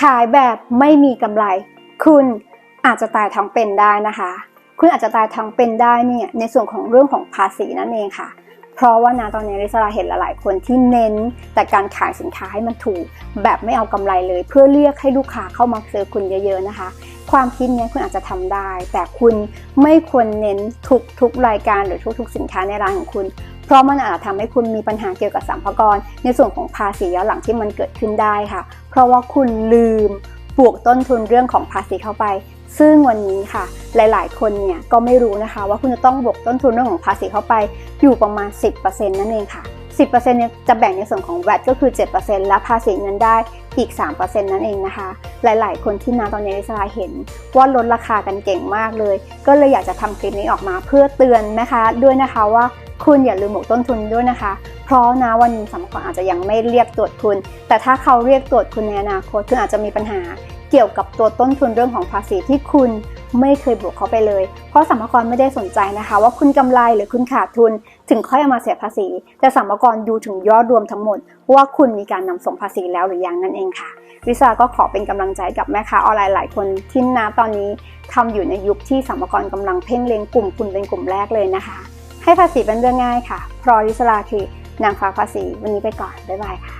ขายแบบไม่มีกำไร คุณอาจจะตายทั้งเป็นได้นะคะ คุณอาจจะตายทั้งเป็นได้เนี่ยในส่วนของเรื่องของภาษีนั่นเองค่ะ เพราะว่านะตอนนี้ริสลาเห็นหลายๆ คนที่เน้นแต่การขายสินค้าให้มันถูก แบบไม่เอากำไรเลย เพื่อเรียกให้ลูกค้าเข้ามาซื้อคุณเยอะ ๆนะคะ ความคิดนี้คุณอาจจะทำได้ แต่คุณไม่ควรเน้นทุกทุกๆรายการหรือทุกๆ สินค้าในร้านของคุณ เพราะมันอาจจะทำให้คุณมีปัญหาเกี่ยวกับสัมภาระในส่วนของภาษีย้อนหลังที่มันเกิดขึ้นได้ค่ะ เพราะว่าคุณลืมบวกต้นทุนเรื่องของภาษีเข้าไป ซึ่งวันนี้ค่ะ หลาย ๆ คนเนี่ยก็ไม่รู้นะคะ ว่าคุณจะต้องบวกต้นทุนเรื่องของภาษีเข้าไป อยู่ประมาณ 10%นั่นเองค่ะ 10%เนี่ยจะแบ่งในส่วนของ VAT ก็คือ 7%และภาษีเงินได้อีก 3%นั่นเองนะคะ หลาย ๆ คนที่นาตอนนี้ริสลาเห็นว่าลดราคากันเก่งมากเลย ก็เลยอยากจะทำคลิปนี้ออกมาเพื่อเตือนนะคะ ด้วยนะคะว่า คุณอย่าลืมบวกต้นทุนด้วยนะคะ เพราะนะวันนี้สำนักงานอาจจะยังไม่เรียกตรวจคุณ แต่ถ้าเขาเรียกตรวจคุณในอนาคตคุณอาจจะมีปัญหาเกี่ยวกับตัวต้นทุนเรื่องของภาษีที่คุณไม่เคยบวกเข้าไปเลย เพราะสัมภาระไม่ได้สนใจนะคะ ว่าคุณกำไรหรือคุณขาดทุน ถึงค่อยเอามาเสียภาษี แต่สัมภาระดูถึงยอดรวมทั้งหมด ว่าคุณมีการนำส่งภาษีแล้วหรือยังนั่นเองค่ะ วิสาก็ขอเป็นกำลังใจกับแม่ค้าออนไลน์หลายคนที่นาตอนนี้ทำอยู่ในยุคที่สัมภาระกำลังเพ่งเล็งกลุ่มคุณเป็นกลุ่มแรกเลยนะคะ ให้ภาษีเป็นเรื่องง่ายค่ะ พราะวิสลาคือนางฟ้าภาษี วันนี้ไปก่อน บ๊ายบายค่ะ